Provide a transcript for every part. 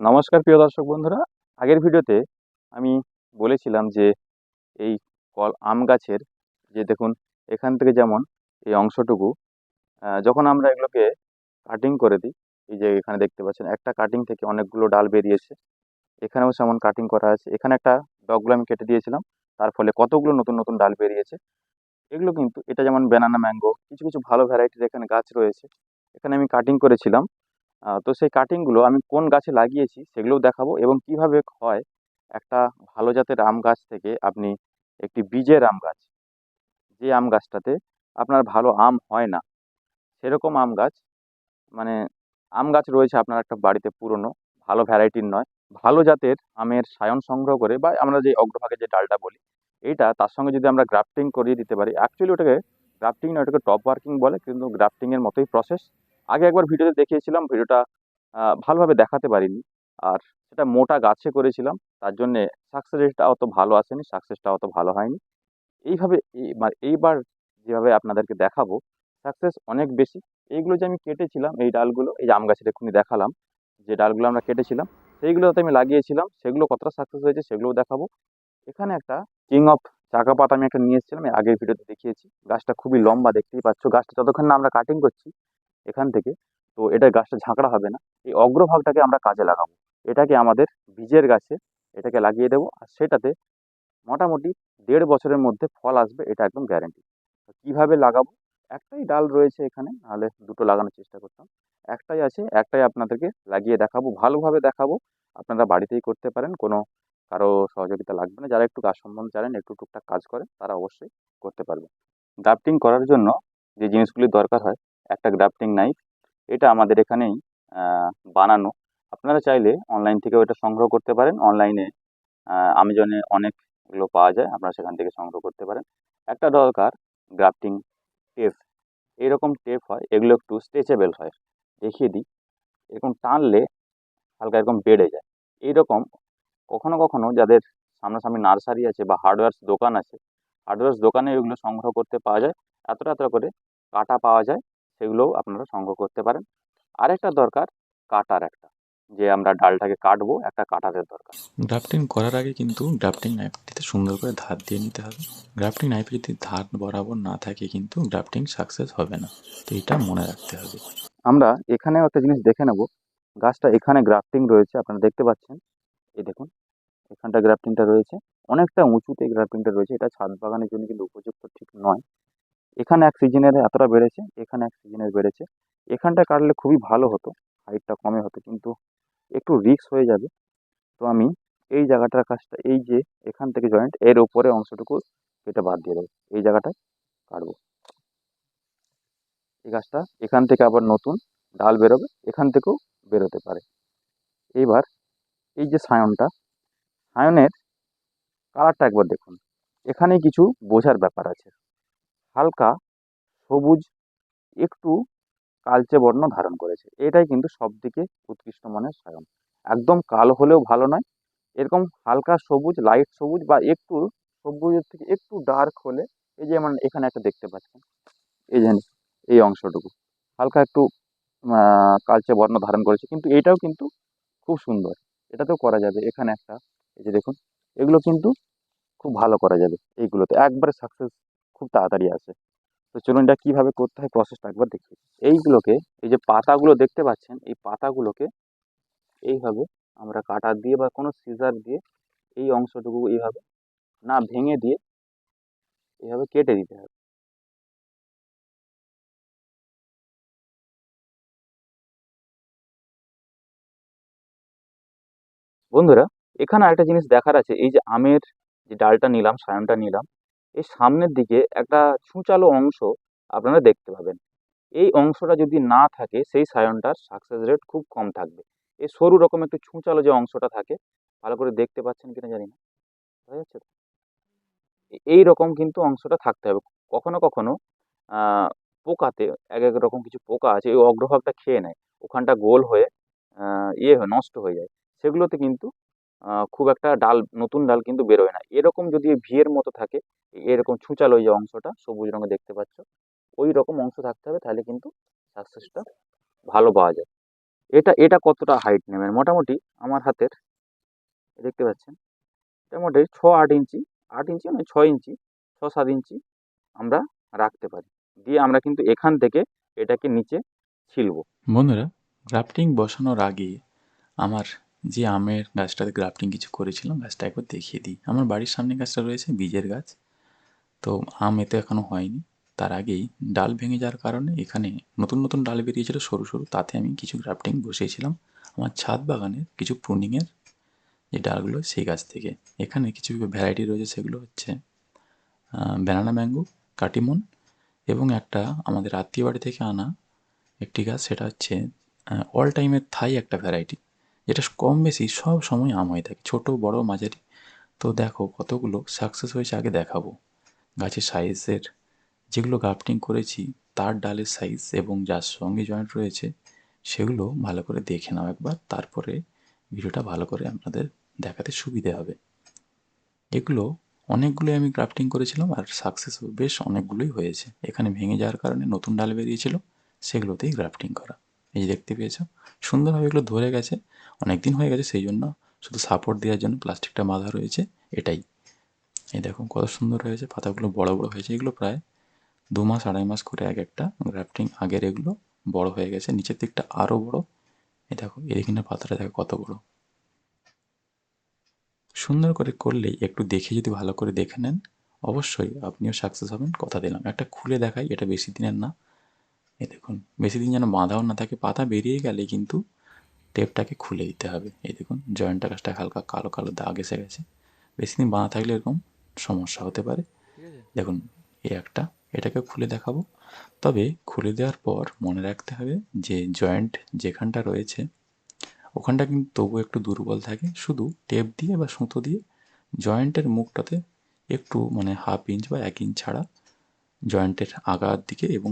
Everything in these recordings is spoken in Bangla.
নমস্কার প্রিয় দর্শক বন্ধুরা। আগের ভিডিওতে আমি বলেছিলাম যে এই কল আম গাছের যে দেখুন, এখান থেকে যেমন এই অংশটুকু যখন আমরা এগুলোকে কাটিং করে দিই, এই যে এখানে দেখতে পাচ্ছেন, একটা কাটিং থেকে অনেকগুলো ডাল বেরিয়েছে। এখানেও সেমন কাটিং করা আছে। এখানে একটা ডগগুলো আমি কেটে দিয়েছিলাম, তার ফলে কতগুলো নতুন নতুন ডাল বেরিয়েছে। এগুলো কিন্তু, এটা যেমন ব্যানানা ম্যাঙ্গো কিছু কিছু ভালো ভ্যারাইটির এখানে গাছ রয়েছে। এখানে আমি কাটিং করেছিলাম। তো সেই কাটিংগুলো আমি কোন গাছে লাগিয়েছি সেগুলোও দেখাবো এবং কীভাবে হয় একটা ভালো জাতের আম গাছ থেকে আপনি একটি বীজের আম গাছ। যে আম গাছটাতে আপনার ভালো আম হয় না, সেরকম আম গাছ মানে আম গাছ রয়েছে আপনার একটা বাড়িতে পুরনো, ভালো ভ্যারাইটির নয়, ভালো জাতের আমের সায়ন সংগ্রহ করে বা আমরা যে অগ্রভাগে যে ডালটা বলি, এইটা তার সঙ্গে যদি আমরা গ্রাফটিং করিয়ে দিতে পারি অ্যাকচুয়ালি ওটাকে গ্রাফটিং না, ওটাকে টপ ওয়ার্কিং বলে, কিন্তু গ্রাফটিংয়ের মতোই প্রসেস আগে একবার ভিডিওতে দেখিয়েছিলাম, ভিডিওটা ভালোভাবে দেখাতে পারিনি। আর সেটা মোটা গাছে করেছিলাম, তার জন্যে সাকসেস রেটটা অত ভালো আসেনি সাকসেসটা অত ভালো হয়নি। এইভাবে এই মানে এইবার যেভাবে আপনাদেরকে দেখাবো সাকসেস অনেক বেশি। এইগুলো যে আমি কেটেছিলাম, এই ডালগুলো, এই আম গাছের এক্ষুনি দেখালাম, যে ডালগুলো আমরা কেটেছিলাম, সেইগুলোতে আমি লাগিয়েছিলাম, সেগুলো কতটা সাকসেস হয়েছে সেগুলোও দেখাবো। এখানে একটা কিং অফ চাকা পাতা আমি একটা নিয়ে এসেছিলাম আগের ভিডিওতে দেখিয়েছি। গাছটা খুবই লম্বা, দেখতেই পাচ্ছ। গাছটা যতক্ষণ না আমরা কাটিং করছি এখান থেকে। তো এটা গাছটা ঝাঁকড়া হবে না। এই অগ্রভাগটাকে আমরা কাজে লাগাবো। এটাকে আমাদের বীজের গাছে এটাকে লাগিয়ে দেবো আর সেটাতে মোটামুটি দেড় বছরের মধ্যে ফল আসবে, এটা একদম গ্যারেন্টি কীভাবে লাগাবো? একটাই ডাল রয়েছে এখানে, নাহলে দুটো লাগানোর চেষ্টা করতাম। একটাই আছে, একটাই আপনাদেরকে লাগিয়ে দেখাবো, ভালোভাবে দেখাবো। আপনারা বাড়িতেই করতে পারেন, কোনো কারও সহযোগিতা লাগবে না। যারা একটু গাছ সম্বন্ধে জানেন, একটু টুকটাক কাজ করেন, তারা অবশ্যই করতে পারবে গ্রাফটিং করার জন্য যে জিনিসগুলি দরকার হয় একটা গ্রাফটিং নাইফ এটা আমাদের এখানেই বানানো। আপনারা চাইলে অনলাইন থেকেও এটা সংগ্রহ করতে পারেন। অনলাইনে আমাজনে অনেকগুলো পাওয়া যায়, আপনারা সেখান থেকে সংগ্রহ করতে পারেন। একটা দরকার গ্রাফটিং টেপ এরকম টেপ হয়, এগুলো একটু স্ট্রেচেবেল হয়। দেখিয়ে দিই। এরকম টানলে হালকা এরকম বেড়ে যায়। এইরকম কখনো কখনো যাদের সামনাসামনি নার্সারি আছে বা হার্ডওয়্যারস দোকান আছে হার্ডওয়্যারস দোকানে এগুলো সংগ্রহ করতে পাওয়া যায়। এতটা এতটা করে কাটা পাওয়া যায়। সেগুলোও আপনারা সংগ্রহ করতে পারেন। আরেকটা দরকার কাটার একটা। যে আমরা ডালটাকে কাটবো একটা কাটারের দরকার। গ্রাফটিং করার আগে কিন্তু গ্রাফটিং নাইফটিতে সুন্দর করে ধার দিয়ে নিতে হবে। গ্রাফটিং নাইফে যদি ধার বরাবর না থাকে কিন্তু গ্রাফটিং সাকসেস হবে না। তো এটা মনে রাখতে হবে। আমরা এখানেও একটা জিনিস দেখে নেব। গাছটা এখানে গ্রাফটিং রয়েছে আপনারা দেখতে পাচ্ছেন। এই দেখুন এখানটা গ্রাফটিংটা রয়েছে। অনেকটা উঁচুতে গ্রাফটিংটা রয়েছে। এটা ছাদ বাগানের জন্য কিন্তু উপযুক্ত ঠিক নয়। এখানে এক সিজনের এতটা বেড়েছে, এখানে এক সিজনের বেড়েছে। এখানটা কাটলে খুবই ভালো হতো হাইটটা কমে হতো, কিন্তু একটু রিস্ক হয়ে যাবে। তো আমি এই জায়গাটার কাজটা, এই যে এখান থেকে জয়েন্ট এর উপরে অংশটুকু কেটে বাদ দিয়ে দেবো। এই জায়গাটায় কাটবো। এই গাছটা এখান থেকে আবার নতুন ডাল বেরোবে, এখান থেকেও বেরোতে পারে। এইবার এই যে সায়নটা, সায়নের কালারটা একবার দেখুন। এখানে কিছু বোঝার ব্যাপার আছে। হালকা, সবুজ, একটু কালচে বর্ণ ধারণ করেছে। এটাই কিন্তু সবথেকে উৎকৃষ্ট মানের সায়ন। একদম কালো হলেও ভালো নয়। এরকম হালকা সবুজ লাইট সবুজ বা একটু সবুজের থেকে একটু ডার্ক হলে, এই যে যেমন এখানে একটা দেখতে পাচ্ছেন, এই যে এই অংশটুকু। হালকা একটু কালচে বর্ণ ধারণ করেছে, কিন্তু এটাও কিন্তু খুব সুন্দর। এটাতেও করা যাবে। এখানে একটা, এই যে দেখুন, এগুলো কিন্তু খুব ভালো করা যাবে এইগুলোতে। একবারে সাকসেস খুব তাড়াতাড়ি আসে। তো চলুন এটা কীভাবে করতে হয় প্রসেসটা একবার দেখি। এইগুলোকে, এই যে পাতাগুলো দেখতে পাচ্ছেন, এই পাতাগুলোকে এইভাবে আমরা কাটার দিয়ে বা কোনো সিজার দিয়ে এই অংশটুকু এইভাবে না ভেঙে দিয়ে এইভাবে কেটে দিতে হবে। বন্ধুরা, এখানে আরেকটা জিনিস দেখার আছে। এই যে আমের যে ডালটা নিলাম, সায়নটা নিলাম এই সামনের দিকে একটা ছুঁচালো অংশ আপনারা দেখতে পাবেন। এই অংশটা যদি না থাকে, সেই সায়নটার সাকসেস রেট খুব কম থাকবে। এই সরু রকম একটু ছুঁচালো যে অংশটা থাকে, ভালো করে দেখতে পাচ্ছেন কিনা জানি না। বোঝা যাচ্ছে? এই রকম কিন্তু অংশটা থাকতে হবে। কখনো কখনো পোকাতে এক এক রকম কিছু পোকা আছে, এই অগ্রভাগটা খেয়ে নেয়। ওখানটা গোল হয়ে ইয়ে নষ্ট হয়ে যায়। সেগুলোতে কিন্তু খুব একটা ডাল, নতুন ডাল কিন্তু বেরোয় না। এরকম যদি ভিয়ের মতো থাকে, এরকম ছুঁচালো যে অংশটা, সবুজ রঙে দেখতে পাচ্ছ, ওই রকম অংশ থাকতে হবে, তাহলে কিন্তু সাকসেসটা ভালো পাওয়া যায়। এটা এটা কতটা হাইট নেবেন? মোটামুটি আমার হাতের, দেখতে পাচ্ছেন মোটামুটি ছ আট ইঞ্চি আট ইঞ্চি মানে ছয় ইঞ্চি ছ সাত ইঞ্চি আমরা রাখতে পারি। দিয়ে আমরা কিন্তু এখান থেকে এটাকে নিচে ছিলবো। বন্ধুরা গ্রাফটিং বসানোর আগে আমার যে আমের গাছটাতে গ্রাফটিং কিছু করেছিলাম, গাছটা একবার দেখিয়ে দিই। আমার বাড়ির সামনে গাছটা রয়েছে, বীজের গাছ। তো আম এতে এখনও হয়নি। তার আগেই ডাল ভেঙে যাওয়ার কারণে এখানে নতুন নতুন ডাল বেরিয়েছিল সরু সরু। তাতে আমি কিছু গ্রাফটিং বসিয়েছিলাম। আমার ছাদ বাগানের কিছু প্রুনিংয়ের যে ডালগুলো, সেই গাছ থেকে। এখানে কিছু ভ্যারাইটি রয়েছে, সেগুলো হচ্ছে ব্যানানা ম্যাঙ্গো কাটিমন এবং একটা আমাদের আত্মীয় বাড়ি থেকে আনা একটি গাছ, সেটা হচ্ছে অল টাইমের থাই একটা ভ্যারাইটি যেটা কম বেশি সব সময় আম হয়ে থাকে, ছোটো, বড়, মাঝারি। তো দেখো কতগুলো সাকসেস হয়েছে আগে দেখাবো। গাছের সাইজের যেগুলো গ্রাফটিং করেছি, তার ডালের সাইজ এবং যার সঙ্গে জয়েন্ট রয়েছে, সেগুলো ভালো করে দেখে নাও একবার, তারপরে ভিডিওটা ভালো করে আপনাদের দেখাতে সুবিধে হবে। এগুলো অনেকগুলোই আমি গ্রাফটিং করেছিলাম আর সাকসেস বেশ অনেকগুলোই হয়েছে। এখানে ভেঙে যাওয়ার কারণে নতুন ডাল বেরিয়েছিল, সেগুলোতেই গ্রাফটিং করা। এই যে দেখতে পেয়েছ? সুন্দরভাবে এগুলো ধরে গেছে। অনেক দিন হয়ে গেছে সেই জন্য শুধু সাপোর্ট দেওয়ার জন্য প্লাস্টিকটা বাঁধা রয়েছে, এটাই। এই দেখো কত সুন্দর হয়েছে, পাতাগুলো বড় বড় হয়েছে। এগুলো প্রায় দু মাস, আড়াই মাস করে এক একটা গ্রাফটিং আগের এগুলো বড় হয়ে গেছে। নিচের দিকটা আরও বড়। এই দেখো এখানে পাতাটা দেখো কত বড়। সুন্দর করে করলেই একটু দেখে যদি ভালো করে দেখে নেন, অবশ্যই আপনিও সাকসেস হবেন। কথা দিলাম। একটা খুলে দেখাই, এটা বেশি দিনের না। এই দেখুন বেশি দিন যেন বাঁধাও না থাকে পাতা বেরিয়ে গেলে কিন্তু টেপটাকে খুলে দিতে হবে। এই দেখুন জয়েন্টটা কাজটা হালকা কালো কালো দাগ এসে গেছে। বেশি দিন বাঁধা থাকলে এরকম সমস্যা হতে পারে। দেখুন এই একটা এটাকে খুলে দেখাবো। তবে খুলে দেওয়ার পর মনে রাখতে হবে যে জয়েন্ট যেখানটা রয়েছে ওখানটা কিন্তু তবু একটু দুর্বল থাকে। শুধু টেপ দিয়ে বা সুতো দিয়ে জয়েন্টের মুখটাতে একটু মানে হাফ ইঞ্চ বা এক ইঞ্চ ছাড়া জয়েন্টের আগার দিকে এবং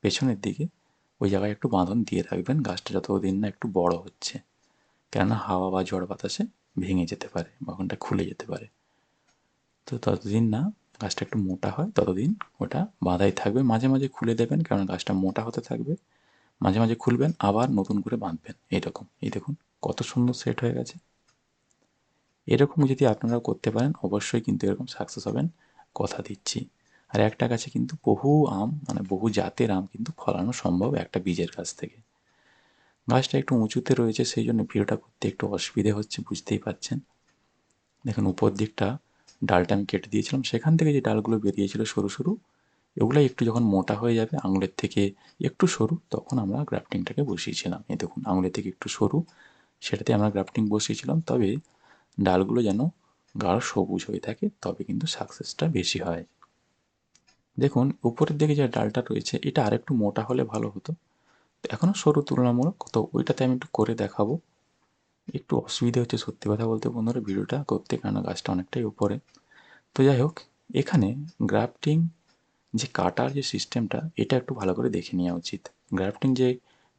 পেছনের দিকে ওই জায়গায় একটু বাঁধন দিয়ে রাখবেন। গাছটা যতদিন না একটু বড় হচ্ছে, কেননা হাওয়া বা ঝড় বাতাসে ভেঙে যেতে পারে বা ওখানটা খুলে যেতে পারে। তো ততদিন না, গাছটা একটু মোটা হয়, ততদিন ওটা বাঁধাই থাকবে। মাঝে মাঝে খুলে দেবেন কারণ গাছটা মোটা হতে থাকবে। মাঝে মাঝে খুলবেন, আবার নতুন করে বাঁধবেন। এইরকম। এই দেখুন, কত সুন্দর সেট হয়ে গেছে। এরকম যদি আপনারা করতে পারেন, অবশ্যই কিন্তু এরকম সাকসেস হবেন। কথা দিচ্ছি। আর একটা গাছে কিন্তু বহু আম মানে বহু জাতের আম কিন্তু ফলানো সম্ভব একটা বীজের কাছ থেকে। গাছটা একটু উঁচুতে রয়েছে, সেই জন্য ভিডিওটা করতে একটু অসুবিধে হচ্ছে, বুঝতেই পারছেন। দেখুন, উপর দিকটা ডালটা আমি কেটে দিয়েছিলাম। সেখান থেকে যে ডালগুলো বেরিয়েছিল সরু সরু এগুলো একটু যখন মোটা হয়ে যাবে আঙুলের থেকে একটু সরু, তখন আমরা গ্রাফটিংটাকে বসিয়েছিলাম। এই দেখুন, আঙুলের থেকে একটু সরু, সেটাতে আমরা গ্রাফটিং বসিয়েছিলাম। তবে ডালগুলো যেন গাঢ় সবুজ হয়ে থাকে, তবে কিন্তু সাকসেসটা বেশি হয়। দেখুন, উপরের দিকে যে ডালটা রয়েছে, এটা আরেকটু মোটা হলে ভালো হতো। এখনও সরু তুলনামূলক, তো ওইটাতে আমি একটু করে দেখাবো। একটু অসুবিধা হচ্ছে সত্যি কথা বলতে বন্ধুরা, ভিডিওটা করতে কেন গাছটা অনেকটাই উপরে। তো যাই হোক, এখানে গ্রাফটিং যে কাটার যে সিস্টেমটা, এটা একটু ভালো করে দেখে নেওয়া উচিত। গ্রাফটিং যে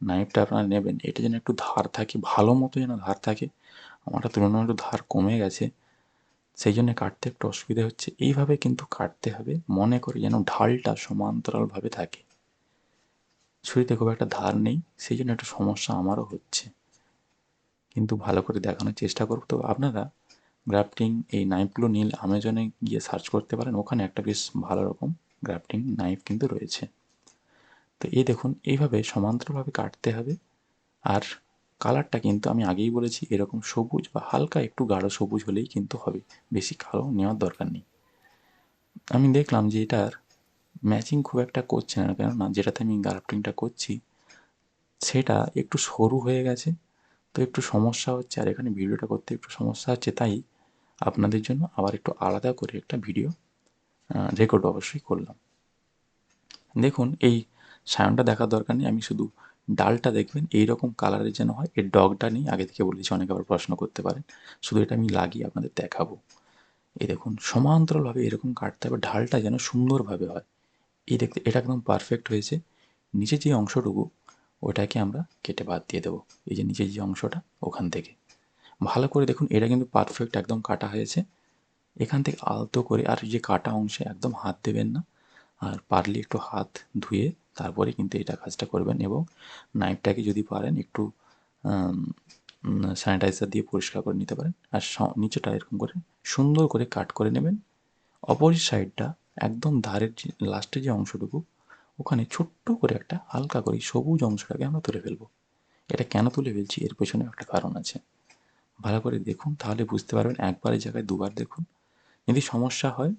নাইফটা আপনারা নেবেন, এটা যেন একটু ধার থাকে, ভালো মতো যেন ধার থাকে, আমারটা তুলনামূলক ধার কমে গেছে। সেই জন্য কাটতে একটু অসুবিধা হচ্ছে। এইভাবে কিন্তু কাটতে হবে, মনে করে যেন ঢালটা সমান্তরালভাবে থাকে। ছুরিতে খুব একটা ধার নেই, সেই জন্য একটা সমস্যা আমারও হচ্ছে। কিন্তু ভালো করে দেখানোর চেষ্টা করব। তো আপনারা গ্রাফটিং এই নাইফগুলো নীল অ্যামাজনে গিয়ে সার্চ করতে পারেন। ওখানে একটা বেশ ভালো রকম গ্রাফটিং নাইফ কিন্তু রয়েছে। তো এই দেখুন, এইভাবে সমান্তরালভাবে কাটতে হবে। আর কালারটা কিন্তু আমি আগেই বলেছি, এরকম সবুজ বা হালকা একটু গাঢ় সবুজ হলেই কিন্তু হবে। বেশি কালো নেওয়ার দরকার নেই। আমি দেখলাম যে এটার ম্যাচিং খুব একটা করছে না, কেননা যেটাতে আমি গ্রাফটিংটা করছি, সেটা একটু সরু হয়ে গেছে, তো একটু সমস্যা হচ্ছে। আর এখানে ভিডিওটা করতে একটু সমস্যা হচ্ছে, তাই আপনাদের জন্য আবার একটু আলাদা করে একটা ভিডিও রেকর্ড অবশ্যই করলাম। দেখুন, এই সায়নটা দেখার দরকার নেই। আমি শুধু ডালটা দেখবেন এই রকম কালারের যেন হয়। এর ডগটা নেই আগে থেকে বলেছি, অনেকে আবার প্রশ্ন করতে পারেন। শুধু এটা আমি লাগিয়ে আপনাদের দেখাবো। এই দেখুন, সমান্তরালভাবে এরকম কাটতে হবে, ঢালটা যেন সুন্দরভাবে হয়। এই দেখতে, এটা একদম পারফেক্ট হয়েছে। নিচে যে অংশটুকু, ওটাকে আমরা কেটে বাদ দিয়ে দেবো। এই যে নিচের যে অংশটা, ওখান থেকে। ভালো করে দেখুন, এটা কিন্তু পারফেক্ট একদম কাটা হয়েছে। এখান থেকে আলতো করে, আর যে কাটা অংশে একদম হাত দেবেন না, আর পারলে একটু হাত ধুয়ে তারপরে কিন্তু এটা কাজটা করবেন এবং নাইফটাকে যদি পারেন একটু স্যানিটাইজার দিয়ে পরিষ্কার করে নিতে পারেন। আর নিচেটা এরকম করে সুন্দর করে কাট করে নেবেন। অপোজিট সাইডটা একদম ধারের যে, লাস্টের যে অংশটুকু, ওখানে ছোট্ট করে একটা হালকা করে সবুজ অংশটাকে আমরা তুলে ফেলব। এটা কেন তুলে ফেলছি? এর পেছনে একটা কারণ আছে। ভালো করে দেখুন, তাহলে বুঝতে পারবেন একবারের জায়গায় দুবার দেখুন। যদি সমস্যা হয়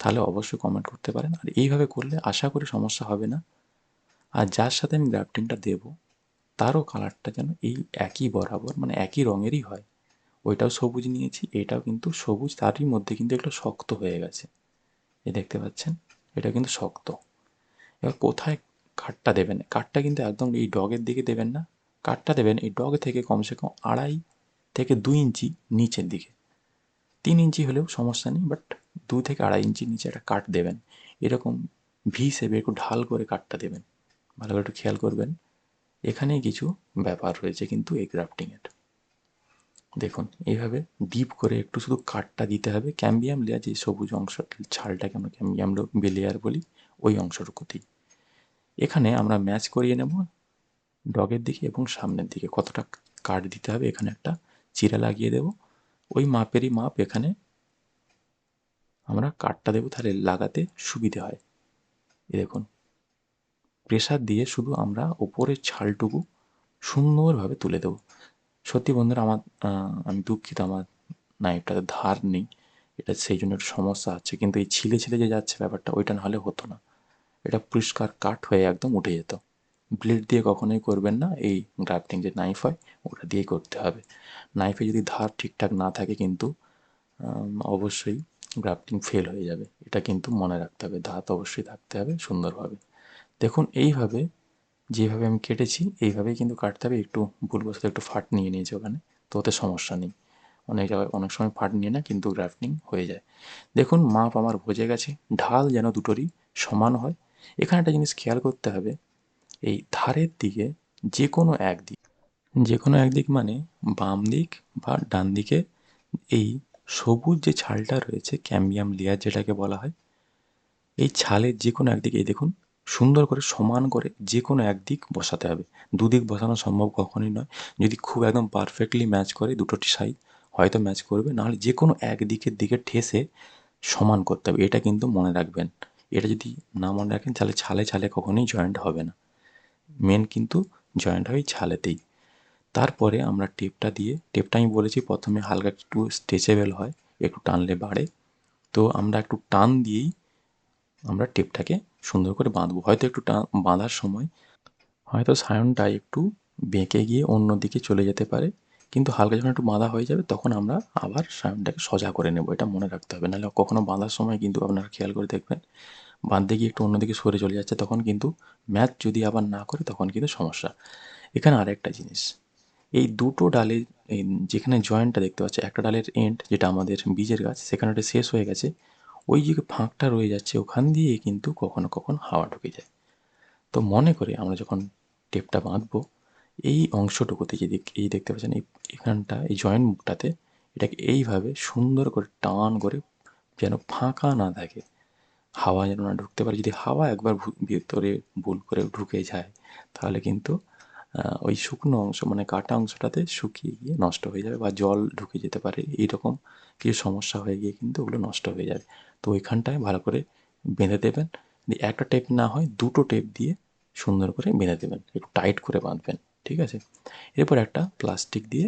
তাহলে অবশ্যই কমেন্ট করতে পারেন। আর এইভাবে করলে আশা করি সমস্যা হবে না। আর যার সাথে আমি গ্রাফটিংটা দেবো, তারও কালারটা যেন এই একই বরাবর মানে একই রঙেরই হয়। ওইটাও সবুজ নিয়েছি, এটাও কিন্তু সবুজ, তারই মধ্যে কিন্তু একটু শক্ত হয়ে গেছে। এই দেখতে পাচ্ছেন? এটা কিন্তু শক্ত। এবার কোথায় কাঠটা দেবেন? কাঠটা কিন্তু একদম এই ডগের দিকে দেবেন না। কাঠটা দেবেন এই ডগ থেকে কমসে কম আড়াই থেকে দুই ইঞ্চি নিচের দিকে। তিন ইঞ্চি হলেও সমস্যা নেই বাট দু থেকে আড়াই ইঞ্চি নিচে একটা কাঠ দেবেন। এরকম ভি সেবে একটু ঢাল করে কাঠটা দেবেন। ভালো করে একটু খেয়াল করবেন। এখানেই কিছু ব্যাপার রয়েছে কিন্তু এই গ্রাফটিংয়ের দেখুন, এইভাবে ডিপ করে একটু শুধু কাঠটা দিতে হবে। ক্যাম্বিয়াম লেয়ার যে সবুজ অংশ, ছালটাকে আমরা ক্যাম্বিয়াম লেয়ার বলি, ওই অংশটুকুতেই। এখানে আমরা ম্যাচ করিয়ে নেব ডগের দিকে এবং সামনের দিকে। কতটা কাঠ দিতে হবে, এখানে একটা চিরা লাগিয়ে দেব। ওই মাপেরই মাপ এখানে। আমরা কাঠটা দেবো তাহলে লাগাতে সুবিধে হয়। এই দেখুন, প্রেসার দিয়ে শুধু আমরা ওপরের ছালটুকু সুন্দরভাবে তুলে দেবো। সত্যি বন্ধুরা, আমার আমি দুঃখিত, আমার নাইফটাতে ধার নেই। এটা সেই জন্য একটু সমস্যা আছে। কিন্তু এই ছিলে ছিলে যে যাচ্ছে ব্যাপারটা, ওইটা নাহলে হতো না। এটা পরিষ্কার কাট হয়ে একদম উঠে যেত। ব্লেড দিয়ে কখনোই করবেন না। এই গ্রাফটিং যে নাইফ হয় ওটা দিয়েই করতে হবে। নাইফে যদি ধার ঠিকঠাক না থাকে কিন্তু অবশ্যই গ্রাফটিং ফেল হয়ে যাবে। এটা কিন্তু মনে রাখতে হবে। ধাত অবশ্যই থাকতে হবে সুন্দরভাবে। দেখুন, এইভাবে যেভাবে আমি কেটেছি, এইভাবেই কিন্তু কাটতে হবে। একটু ভুলবশত একটু ফাট নিয়ে নিয়েছে ওখানে, তো ওতে সমস্যা নেই। অনেক জায়গায় অনেক সময় ফাট নিয়ে না কিন্তু গ্রাফটিং হয়ে যায়। দেখুন, মাপ আমার বোঝে গেছে। ঢাল যেন দুটোরই সমান হয়। এখানে একটা জিনিস খেয়াল করতে হবে। এই ধারের দিকে যে কোনো একদিক যে কোনো একদিক মানে বাম দিক বা ডান দিকে, এই সবুজ যে ছালটা রয়েছে, ক্যাম্বিয়াম লেয়ার যেটাকে বলা হয়, এই ছালের যে কোনো একদিকে, এই দেখুন, সুন্দর করে সমান করে যে কোনো একদিক বসাতে হবে। দুদিক বসানো সম্ভব কখনই নয়। যদি খুব একদম পারফেক্টলি ম্যাচ করে দুটোটি সাইড হয়তো ম্যাচ করবে, নাহলে যে কোনো একদিকের দিকে ঠেসে সমান করতে হবে। এটা কিন্তু মনে রাখবেন। এটা যদি না মনে রাখেন, তাহলে ছালে ছালে কখনোই জয়েন্ট হবে না। মেন কিন্তু জয়েন্ট হয় ছালেতেই। তারপরে আমরা টেপটা দিয়ে, টেপটা আমি বলেছি প্রথমে হালকা একটু স্ট্রেচেবেল হয়, একটু টানলে বাড়ে। তো আমরা একটু টান দিয়েই আমরা টেপটাকে সুন্দর করে বাঁধবো। হয়তো একটু টান, বাঁধার সময় হয়তো সায়নটা একটু বেঁকে গিয়ে অন্য দিকে চলে যেতে পারে, কিন্তু হালকা যখন একটু বাঁধা হয়ে যাবে তখন আমরা আবার সায়নটাকে সোজা করে নেব, এটা মনে রাখতে হবে। নাহলে কখনও বাঁধার সময় কিন্তু আপনারা খেয়াল করে দেখবেন, বাঁধতে গিয়ে একটু অন্যদিকে সরে চলে যাচ্ছে, তখন কিন্তু ম্যাচ যদি আবার না করে তখন কিন্তু সমস্যা। এখানে আরেকটা জিনিস এই দুটো ডালে, এই যেখানে জয়েন্টটা দেখতে পাচ্ছি, একটা ডালের এন্ড যেটা আমাদের বীজের গাছ, সেখানে ওটা শেষ হয়ে গেছে। ওই যে ফাঁকটা রয়ে যাচ্ছে, ওখান দিয়ে কিন্তু কখনো কখনো হাওয়া ঢুকে যায়। তো মনে করে আমরা যখন টেপটা বাঁধবো, এই অংশটুকুতে যে এই দেখতে পাচ্ছেন, এই এখানটা, এই জয়েন্ট মুখটাতে, এটাকে এইভাবে সুন্দর করে টান করে যেন ফাঁকা না থাকে। হাওয়া যেন না ঢুকতে পারে। যদি হাওয়া একবার ভিতরে ভুল করে ঢুকে যায়, তাহলে কিন্তু ওই শুকনো অংশ মানে কাটা অংশটাতে শুকিয়ে গিয়ে নষ্ট হয়ে যাবে বা জল ঢুকে যেতে পারে, এইরকম কিছু সমস্যা হয়ে গিয়ে কিন্তু ওগুলো নষ্ট হয়ে যাবে। তো ওইখানটায় ভালো করে বেঁধে দেবেন। একটা টেপ না হয়, দুটো টেপ দিয়ে সুন্দর করে বেঁধে দেবেন, একটু টাইট করে বাঁধবেন, ঠিক আছে? এরপর একটা প্লাস্টিক দিয়ে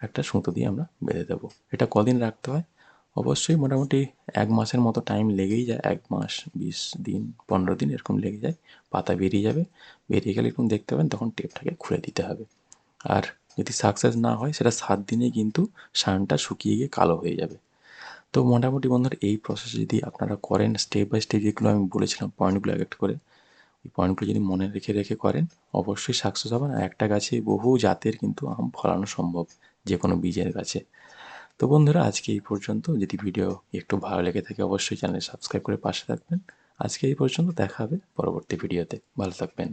একটা সুতো দিয়ে আমরা বেঁধে দেবো। এটা কদিন রাখতে হয়? অবশ্যই মোটামুটি এক মাসের মতো টাইম লেগেই যায়। এক মাস, বিশ দিন, পনেরো দিন এরকম লেগে যায়। পাতা বেরিয়ে যাবে। বেরিয়ে গেলে এরকম দেখতে পাবেন তখন টেপটাকে খুলে দিতে হবে। আর যদি সাকসেস না হয়, সেটা সাত দিনে কিন্তু সানটা শুকিয়ে গিয়ে কালো হয়ে যাবে। তো মোটামুটি বন্ধুরা, এই প্রসেস যদি আপনারা করেন স্টেপ বাই স্টেপ যেগুলো আমি বলেছিলাম পয়েন্টগুলো এক করে ওই পয়েন্টগুলো যদি মনে রেখে রেখে করেন, অবশ্যই সাকসেস হবেন। আর একটা গাছে বহু জাতের কিন্তু আম ফলানো সম্ভব যে কোনো বীজের গাছে। তো বন্ধুরা, আজকে এই পর্যন্ত। যদি ভিডিও একটু ভালো লেগে থাকে, অবশ্যই চ্যানেল সাবস্ক্রাইব করে পাশে থাকবেন। আজকে এই পর্যন্ত দেখা হবে পরবর্তী ভিডিওতে। ভালো থাকবেন।